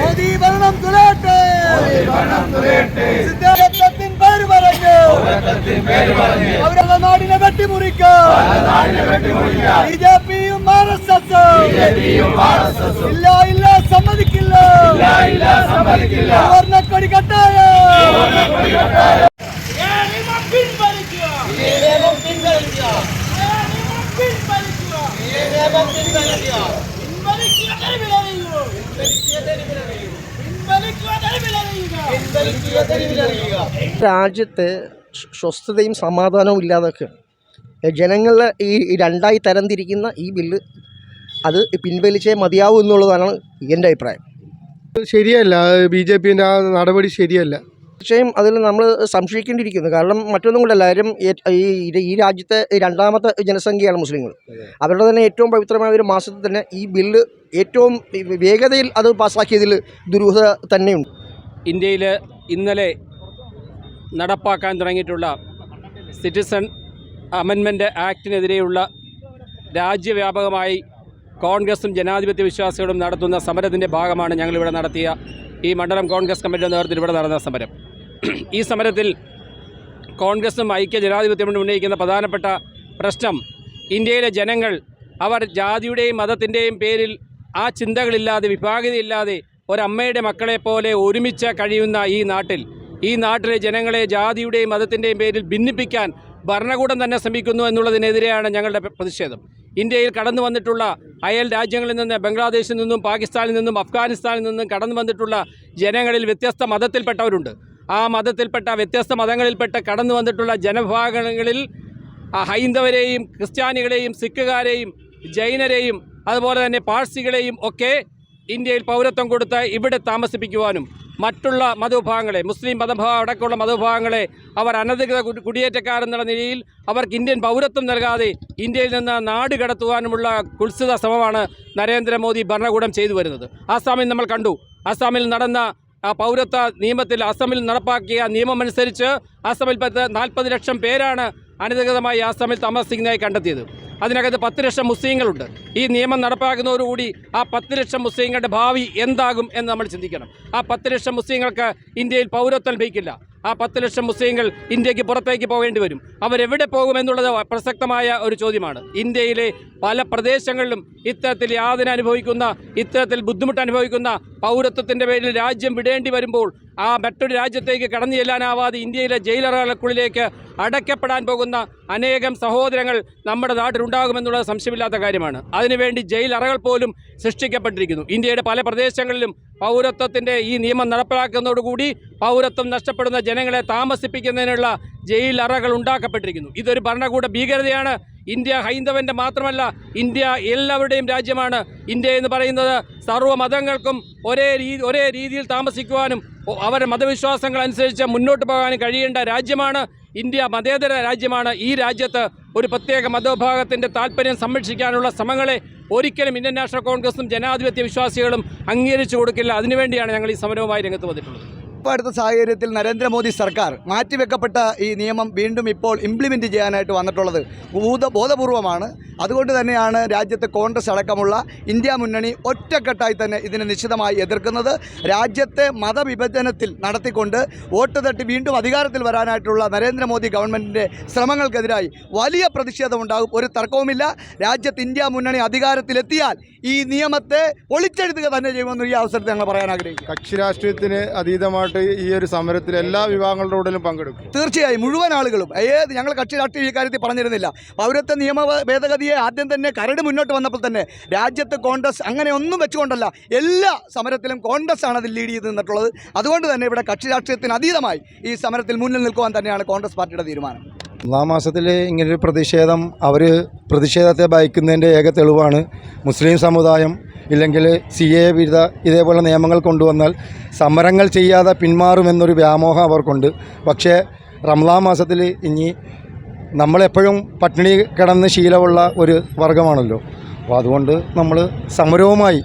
മോദി ഭരണം തുലയട്ടെ. സിദ്ധാന്തത്തിൻ പേര് പറഞ്ഞു. അവരുടെ നാടിനെ വെട്ടിമുറിക്കാൻ ബി ജെ പിയും ആർ എസ് എസ്. ഇല്ല ഇല്ല സമ്മതിക്കില്ല. വർണക്കൊടി കട്ടായ. രാജ്യത്ത് സ്വ- സ്വസ്ഥതയും സമാധാനവും ഇല്ലാതൊക്കെ ജനങ്ങളെ ഈ രണ്ടായി തരംതിരിക്കുന്ന ഈ ബില്ല് അത് പിൻവലിച്ചേ മതിയാവൂ എന്നുള്ളതാണ് എന്റെ അഭിപ്രായം. ശരിയല്ല. ബി ജെ പിന്റെ ആ നടപടി ശരിയല്ല. തീർച്ചയായും അതിൽ നമ്മൾ സംശയിക്കേണ്ടിയിരിക്കുന്നു. കാരണം മറ്റൊന്നും കൂടെ എല്ലാവരും ഈ രാജ്യത്തെ രണ്ടാമത്തെ ജനസംഖ്യയാണ് മുസ്ലിങ്ങൾ. അവരുടെ തന്നെ ഏറ്റവും പവിത്രമായ ഒരു മാസത്തിൽ തന്നെ ഈ ബില്ല് ഏറ്റവും വേഗതയിൽ അത് പാസ്സാക്കിയതിൽ ദുരൂഹത തന്നെയുണ്ട്. ഇന്ത്യയിൽ ഇന്നലെ നടപ്പാക്കാൻ തുടങ്ങിയിട്ടുള്ള സിറ്റിസൺ അമെൻമെന്റ് ആക്ടിനെതിരെയുള്ള രാജ്യവ്യാപകമായി കോൺഗ്രസും ജനാധിപത്യ വിശ്വാസികളും നടത്തുന്ന സമരത്തിന്റെ ഭാഗമാണ് ഞങ്ങളിവിടെ നടത്തിയ ഈ മണ്ഡലം കോൺഗ്രസ് കമ്മിറ്റിയുടെ നേതൃത്വത്തിൽ ഇവിടെ നടന്ന സമരം. ഈ സമരത്തിൽ കോൺഗ്രസും ഐക്യ ജനാധിപത്യം ഉന്നയിക്കുന്ന പ്രധാനപ്പെട്ട പ്രശ്നം ഇന്ത്യയിലെ ജനങ്ങൾ അവർ ജാതിയുടെയും മതത്തിന്റെയും പേരിൽ ആ ചിന്തകളില്ലാതെ വിഭാഗതയില്ലാതെ ഒരമ്മയുടെ മക്കളെ പോലെ ഒരുമിച്ച് കഴിയുന്ന ഈ നാട്ടിൽ ഈ നാട്ടിലെ ജനങ്ങളെ ജാതിയുടെയും മതത്തിന്റെയും പേരിൽ ഭിന്നിപ്പിക്കാൻ ഭരണകൂടം തന്നെ ശ്രമിക്കുന്നു എന്നുള്ളതിനെതിരെയാണ് ഞങ്ങളുടെ പ്രതിഷേധം. ഇന്ത്യയിൽ കടന്നു വന്നിട്ടുള്ള അയൽ രാജ്യങ്ങളിൽ നിന്ന് ബംഗ്ലാദേശിൽ നിന്നും പാകിസ്ഥാനിൽ നിന്നും അഫ്ഗാനിസ്ഥാനിൽ നിന്നും കടന്നു വന്നിട്ടുള്ള ജനങ്ങളിൽ വ്യത്യസ്ത മതത്തിൽപ്പെട്ടവരുണ്ട്. ആ മതത്തിൽപ്പെട്ട വ്യത്യസ്ത മതങ്ങളിൽപ്പെട്ട കടന്നു വന്നിട്ടുള്ള ജനവിഭാഗങ്ങളിൽ ഹൈന്ദവരെയും ക്രിസ്ത്യാനികളെയും സിഖുകാരെയും ജൈനരെയും അതുപോലെ തന്നെ പാഴ്സികളെയും ഒക്കെ ഇന്ത്യയിൽ പൗരത്വം കൊടുത്ത് ഇവിടെ താമസിപ്പിക്കുവാനും മറ്റുള്ള മതവിഭാഗങ്ങളെ മുസ്ലിം മതവിഭാഗം അടക്കമുള്ള മതവിഭാഗങ്ങളെ അവർ അനധികൃത കുടിയേറ്റക്കാരെന്ന നിലയിൽ അവർക്ക് ഇന്ത്യൻ പൗരത്വം നൽകാതെ ഇന്ത്യയിൽ നിന്ന് നാട് കടത്തുവാനുമുള്ള കുത്സിത ശ്രമമാണ് നരേന്ദ്രമോദി ഭരണകൂടം ചെയ്തു വരുന്നത്. ആസാമിൽ നമ്മൾ കണ്ടു. ആസാമിൽ നടന്ന ആ പൗരത്വ നിയമത്തിൽ അസമിൽ നടപ്പാക്കിയ നിയമമനുസരിച്ച് അസമിൽ പത്ത് നാൽപ്പത് ലക്ഷം പേരാണ് അനധികൃതമായി ആസാമിൽ താമസിക്കുന്നതായി കണ്ടെത്തിയത്. അതിനകത്ത് പത്ത് ലക്ഷം മുസ്ലിങ്ങളുണ്ട്. ഈ നിയമം നടപ്പാക്കുന്നതോടുകൂടി ആ പത്ത് ലക്ഷം മുസ്ലിങ്ങളുടെ ഭാവി എന്താകും എന്ന് നമ്മൾ ചിന്തിക്കണം. ആ പത്ത് ലക്ഷം മുസ്ലിങ്ങൾക്ക് ഇന്ത്യയിൽ പൗരത്വം ലഭിക്കില്ല. ആ പത്ത് ലക്ഷം മുസ്ലിങ്ങൾ ഇന്ത്യയ്ക്ക് പുറത്തേക്ക് പോകേണ്ടി വരും. അവരെവിടെ പോകുമെന്നുള്ളത് പ്രസക്തമായ ഒരു ചോദ്യമാണ്. ഇന്ത്യയിലെ പല പ്രദേശങ്ങളിലും ഇത്തരത്തിൽ യാതന അനുഭവിക്കുന്ന ഇത്തരത്തിൽ ബുദ്ധിമുട്ട് അനുഭവിക്കുന്ന പൗരത്വത്തിന്റെ പേരിൽ രാജ്യം വിടേണ്ടി വരുമ്പോൾ ആ മറ്റൊരു രാജ്യത്തേക്ക് കടന്നു ചെല്ലാനാവാതെ ഇന്ത്യയിലെ ജയിലറകൾക്കുള്ളിലേക്ക് അടയ്ക്കപ്പെടാൻ പോകുന്ന അനേകം സഹോദരങ്ങൾ നമ്മുടെ നാട്ടിലുണ്ടാകുമെന്നുള്ളത് സംശയമില്ലാത്ത കാര്യമാണ്. അതിനുവേണ്ടി ജയിലറകൾ പോലും സൃഷ്ടിക്കപ്പെട്ടിരിക്കുന്നു. ഇന്ത്യയുടെ പല പ്രദേശങ്ങളിലും പൗരത്വത്തിന്റെ ഈ നിയമം നടപ്പിലാക്കുന്നതോടുകൂടി പൗരത്വം നഷ്ടപ്പെടുന്ന ജനങ്ങളെ താമസിപ്പിക്കുന്നതിനുള്ള ജയിലറകൾ ഉണ്ടാക്കപ്പെട്ടിരിക്കുന്നു. ഇതൊരു ഭരണകൂട ഭീകരതയാണ്. ഇന്ത്യ ഹൈന്ദവന്റെ മാത്രമല്ല ഇന്ത്യ എല്ലാവരുടെയും രാജ്യമാണ്. ഇന്ത്യ എന്ന് പറയുന്നത് സർവ മതങ്ങൾക്കും ഒരേ രീതി ഒരേ രീതിയിൽ താമസിക്കുവാനും അവരുടെ മതവിശ്വാസങ്ങൾ അനുസരിച്ച് മുന്നോട്ട് പോകാൻ കഴിയേണ്ട രാജ്യമാണ് ഇന്ത്യ. മതേതര രാജ്യമാണ്. ഈ രാജ്യത്ത് ഒരു പ്രത്യേക മതവിഭാഗത്തിന്റെ താല്പര്യം സംരക്ഷിക്കാനുള്ള ശ്രമങ്ങളെ ഒരിക്കലും ഇന്ത്യൻ നാഷണൽ കോൺഗ്രസും ജനാധിപത്യ വിശ്വാസികളും അംഗീകരിച്ചു കൊടുക്കില്ല. അതിനുവേണ്ടിയാണ് ഞങ്ങൾ ഈ സമരവുമായി രംഗത്ത് വന്നിട്ടുള്ളത്. ഇപ്പോൾ അടുത്ത സാഹചര്യത്തിൽ നരേന്ദ്രമോദി സർക്കാർ മാറ്റിവെക്കപ്പെട്ട ഈ നിയമം വീണ്ടും ഇപ്പോൾ ഇംപ്ലിമെന്റ് ചെയ്യാനായിട്ട് വന്നിട്ടുള്ളത് ഭൂത ബോധപൂർവമാണ്. അതുകൊണ്ട് തന്നെയാണ് രാജ്യത്ത് കോൺഗ്രസ് അടക്കമുള്ള ഇന്ത്യ മുന്നണി ഒറ്റക്കെട്ടായി തന്നെ ഇതിനെ നിശ്ചിതമായി എതിർക്കുന്നത്. രാജ്യത്തെ മതവിഭജനത്തിൽ നടത്തിക്കൊണ്ട് വോട്ട് തട്ടി വീണ്ടും അധികാരത്തിൽ വരാനായിട്ടുള്ള നരേന്ദ്രമോദി ഗവൺമെന്റിന്റെ ശ്രമങ്ങൾക്കെതിരായി വലിയ പ്രതിഷേധമുണ്ടാകും. ഒരു തർക്കവുമില്ല. രാജ്യത്ത് ഇന്ത്യ മുന്നണി അധികാരത്തിലെത്തിയാൽ ഈ നിയമത്തെ പൊളിച്ചെഴുതുക തന്നെ ചെയ്യുമെന്ന് ഈ അവസരത്തിൽ ഞങ്ങൾ പറയാൻ ആഗ്രഹിക്കും കക്ഷി രാഷ്ട്രീയത്തിന് അതീതമായിട്ട് ഈ ഒരു സമരത്തിൽ എല്ലാ വിഭാഗങ്ങളുടെ ഉടലും പങ്കെടുക്കും. തീർച്ചയായും മുഴുവൻ ആളുകളും ഏത് ഞങ്ങൾ കക്ഷി രാഷ്ട്രീയ കാര്യത്തിൽ പറഞ്ഞിരുന്നില്ല. പൗരത്വ നിയമ ഭേദഗതിയെ ആദ്യം തന്നെ കരട് മുന്നോട്ട് വന്നപ്പോൾ തന്നെ രാജ്യത്ത് കോൺഗ്രസ് അങ്ങനെ ഒന്നും വെച്ചുകൊണ്ടല്ല എല്ലാ സമരത്തിലും കോൺഗ്രസ് ആണ് അതിൽ ലീഡ് ചെയ്ത് നിന്നിട്ടുള്ളത്. അതുകൊണ്ട് തന്നെ ഇവിടെ കക്ഷി രാഷ്ട്രീയത്തിന് അതീതമായി ഈ സമരത്തിൽ മുന്നിൽ നിൽക്കുവാൻ തന്നെയാണ് കോൺഗ്രസ് പാർട്ടിയുടെ തീരുമാനം. ഒന്നാം മാസത്തിൽ ഇങ്ങനൊരു പ്രതിഷേധം അവർ പ്രതിഷേധത്തെ ഭയക്കുന്നതിന്റെ ഏക തെളിവാണ് മുസ്ലിം സമുദായം ഇല്ലെങ്കിൽ സി എ വിരുദ്ധ ഇതേപോലെ നിയമങ്ങൾ കൊണ്ടുവന്നാൽ സമരങ്ങൾ ചെയ്യാതെ പിന്മാറുമെന്നൊരു വ്യാമോഹം അവർക്കുണ്ട്. പക്ഷേ റംലാ മാസത്തിൽ ഇനി നമ്മളെപ്പോഴും പട്ടിണി കിടന്ന് ശീലമുള്ള ഒരു വർഗമാണല്ലോ. അപ്പോൾ അതുകൊണ്ട് നമ്മൾ സമരവുമായി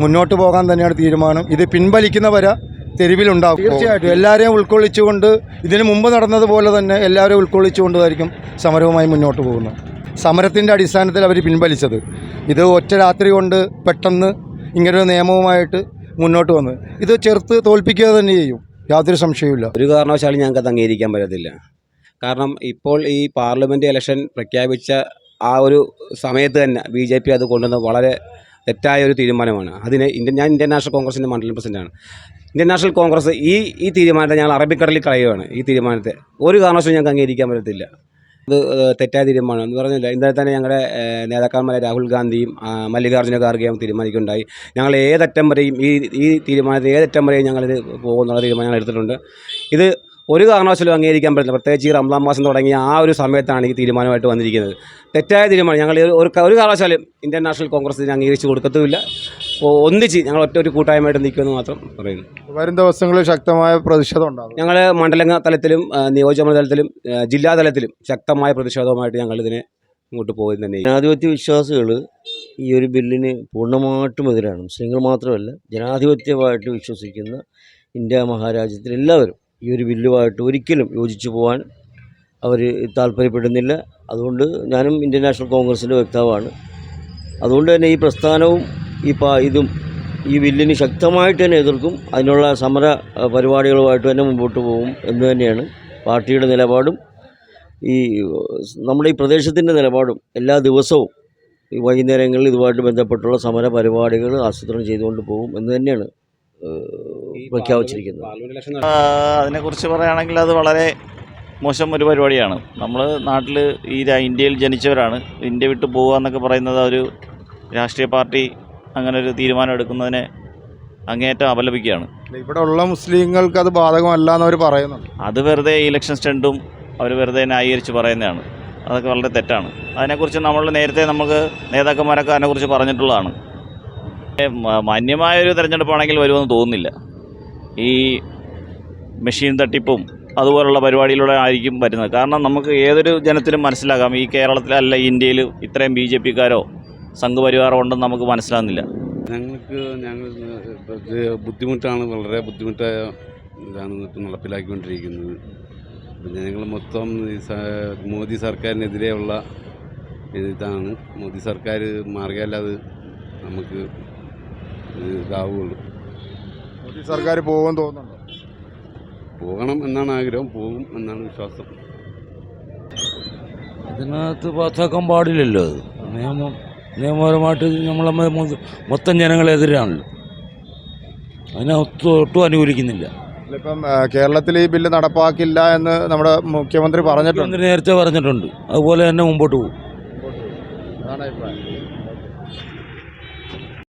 മുന്നോട്ട് പോകാൻ തന്നെയാണ് തീരുമാനം. ഇത് പിൻവലിക്കുന്നവരെ തെരുവിലുണ്ടാകും തീർച്ചയായിട്ടും. എല്ലാവരെയും ഉൾക്കൊള്ളിച്ചുകൊണ്ട് ഇതിനു മുമ്പ് നടന്നതുപോലെ തന്നെ എല്ലാവരെയും ഉൾക്കൊള്ളിച്ചുകൊണ്ടായിരിക്കും സമരവുമായി മുന്നോട്ട് പോകുന്നത്. സമരത്തിന്റെ അടിസ്ഥാനത്തിൽ അവർ പിൻവലിച്ചത്. ഇത് ഒറ്റ രാത്രി കൊണ്ട് പെട്ടെന്ന് ഇങ്ങനൊരു നിയമവുമായിട്ട് മുന്നോട്ട് വന്ന്. ഇത് ചെറുത്ത് തോൽപ്പിക്കുക തന്നെ ചെയ്യും. യാതൊരു സംശയവുമില്ല. ഒരു കാരണവശാലും ഞങ്ങൾക്ക് അത് അംഗീകരിക്കാൻ പറ്റത്തില്ല. കാരണം ഇപ്പോൾ ഈ പാർലമെന്റ് ഇലക്ഷൻ പ്രഖ്യാപിച്ച ആ ഒരു സമയത്ത് തന്നെ ബി ജെ പി അത് കൊണ്ടുവന്ന വളരെ തെറ്റായ ഒരു തീരുമാനമാണ്. അതിന് ഇന്ത്യൻ ഞാൻ ഇന്ത്യൻ നാഷണൽ കോൺഗ്രസിന്റെ മണ്ഡലം പ്രസിഡന്റാണ്. ഇന്ത്യൻ നാഷണൽ കോൺഗ്രസ് ഈ ഈ തീരുമാനത്തെ ഞങ്ങൾ അറബിക്കടലിൽ കളയുകയാണ്. ഈ തീരുമാനത്തെ ഒരു കാരണവശാലും ഞങ്ങൾക്ക് അംഗീകരിക്കാൻ പറ്റത്തില്ല. ഇത് തെറ്റായ തീരുമാനം എന്ന് പറഞ്ഞില്ല. ഇന്നലെ തന്നെ ഞങ്ങളുടെ നേതാക്കന്മാരായ നേതാക്കന്മാരെ രാഹുൽ ഗാന്ധിയും മല്ലികാർജുന ഖാർഗെയും തീരുമാനിക്കുകയുണ്ടായി. ഞങ്ങൾ ഏതറ്റം വരെയും ഈ ഈ തീരുമാനത്തിൽ ഏതറ്റം വരെയും ഞങ്ങളിത് പോകുന്നുള്ള തീരുമാനം ഞങ്ങൾ എടുത്തിട്ടുണ്ട്. ഇത് ഒരു കാരണവശാലും അംഗീകരിക്കാൻ പറ്റില്ല. പ്രത്യേകിച്ച് ഈ റംസാൻ മാസം തുടങ്ങിയ ആ ഒരു സമയത്താണ് ഈ തീരുമാനമായിട്ട് വന്നിരിക്കുന്നത്. തെറ്റായ തീരുമാനം ഞങ്ങൾ ഒരു ഒരു കാരണവശാലും ഇന്ത്യൻ നാഷണൽ ഇതിനെ അംഗീകരിച്ച് കൊടുക്കത്തുമില്ല. ഒന്നിച്ച് ഞങ്ങൾ ഒറ്റ ഒരു കൂട്ടായ്മയായിട്ട് നിൽക്കുമെന്ന് മാത്രം പറയുന്നു. വരും ദിവസങ്ങളിൽ ശക്തമായ പ്രതിഷേധം ഉണ്ടാകും. ഞങ്ങൾ മണ്ഡല തലത്തിലും നിയോജകമണ്ഡലത്തിലും നിയോജക തലത്തിലും ആ, ജില്ലാ തലത്തിലും ശക്തമായ പ്രതിഷേധവുമായിട്ട് ഞങ്ങൾ ഇതിനെ ഇങ്ങോട്ട് പോയി തന്നെ. ജനാധിപത്യ വിശ്വാസികൾ ഈ ഒരു ബില്ലിന് പൂർണമായിട്ടും എതിരാണ്. മുസ്ലിങ്ങൾ മാത്രമല്ല ജനാധിപത്യമായിട്ട് വിശ്വസിക്കുന്ന ഇന്ത്യ മഹാരാജ്യത്തിൽ എല്ലാവരും ഈ ഒരു ബില്ലുമായിട്ട് ഒരിക്കലും യോജിച്ചു പോകാൻ അവർ താല്പര്യപ്പെടുന്നില്ല. അതുകൊണ്ട് ഞാനും ഇന്ത്യൻ നാഷണൽ കോൺഗ്രസിന്റെ വക്താവാണ്. അതുകൊണ്ട് തന്നെ ഈ പ്രസ്ഥാനവും ഈ പാ ഇതും ഈ ബില്ലിന് ശക്തമായിട്ട് തന്നെ എതിർക്കും. അതിനുള്ള സമര പരിപാടികളുമായിട്ട് തന്നെ മുമ്പോട്ട് പോകും എന്ന് തന്നെയാണ് പാർട്ടിയുടെ നിലപാടും. ഈ നമ്മുടെ ഈ പ്രദേശത്തിന്റെ നിലപാടും. എല്ലാ ദിവസവും ഈ വൈകുന്നേരങ്ങളിൽ ഇതുമായിട്ട് ബന്ധപ്പെട്ടുള്ള സമര പരിപാടികൾ ആസൂത്രണം ചെയ്തുകൊണ്ട് പോകും എന്ന് തന്നെയാണ് പ്രഖ്യാപിച്ചിരിക്കുന്നത്. അതിനെക്കുറിച്ച് പറയുകയാണെങ്കിൽ അത് വളരെ മോശം ഒരു പരിപാടിയാണ്. നമ്മൾ നാട്ടിൽ ഈ ഇന്ത്യയിൽ ജനിച്ചവരാണ്. ഇന്ത്യ വിട്ടു പോകുക എന്നൊക്കെ പറയുന്നത് ഒരു രാഷ്ട്രീയ പാർട്ടി അങ്ങനെ ഒരു തീരുമാനം എടുക്കുന്നതിനെ അങ്ങേറ്റം അപലപിക്കുകയാണ്. ഇവിടെ ഉള്ള മുസ്ലിങ്ങൾക്ക് അത് ബാധകമല്ല എന്ന് അവർ പറയുന്നുണ്ട്. അത് വെറുതെ ഇലക്ഷൻ സ്റ്റണ്ടും അവർ വെറുതെ ന്യായീകരിച്ച് പറയുന്നതാണ്. അതൊക്കെ വളരെ തെറ്റാണ്. അതിനെക്കുറിച്ച് നമ്മൾ നേരത്തെ നമുക്ക് നേതാക്കന്മാരൊക്കെ അതിനെക്കുറിച്ച് പറഞ്ഞിട്ടുള്ളതാണ്. മാന്യമായൊരു തിരഞ്ഞെടുപ്പാണെങ്കിൽ വരുമെന്ന് തോന്നുന്നില്ല. ഈ മെഷീൻ തട്ടിപ്പും അതുപോലുള്ള പരിപാടിയിലൂടെ ആയിരിക്കും വരുന്നത്. കാരണം നമുക്ക് ഏതൊരു ജനത്തിനും മനസ്സിലാകാം ഈ കേരളത്തിലല്ല ഇന്ത്യയിൽ ഇത്രയും ബി ജെ പിക്കാരോ സംഘപരിവാറോ ഉണ്ടെന്ന് നമുക്ക് മനസ്സിലാകുന്നില്ല ഞങ്ങൾക്ക് ഞങ്ങൾ ബുദ്ധിമുട്ടാണ് വളരെ ബുദ്ധിമുട്ടായ ഇതാണ് ഇപ്പം നടപ്പിലാക്കിക്കൊണ്ടിരിക്കുന്നത്. പിന്നെ ഞങ്ങൾ മൊത്തം മോദി സർക്കാരിനെതിരെയുള്ള ഇതാണ്. മോദി സർക്കാർ അത് നമുക്ക് ഇതാവുള്ളൂ മോദി സർക്കാർ പോകുമെന്ന് തോന്നുന്നുണ്ടോ? പോകണം എന്നാണ് ആഗ്രഹം പോകും എന്നാണ് വിശ്വാസം. ഇതിനകത്ത് പാസ്സാക്കാൻ പാടില്ലല്ലോ അത്. നിയമം നിയമപരമായിട്ട് നമ്മളെ മൊത്തം മൊത്തം ജനങ്ങളെതിരാണല്ലോ അതിനെ ഒട്ടും അനുകൂലിക്കുന്നില്ല. ഇപ്പം കേരളത്തിൽ ഈ ബില്ല് നടപ്പാക്കില്ല എന്ന് നമ്മുടെ മുഖ്യമന്ത്രി പറഞ്ഞിട്ടുണ്ട്. നേരത്തെ പറഞ്ഞിട്ടുണ്ട്. അതുപോലെ തന്നെ മുമ്പോട്ട് പോകും. അതാണ് അഭിപ്രായം.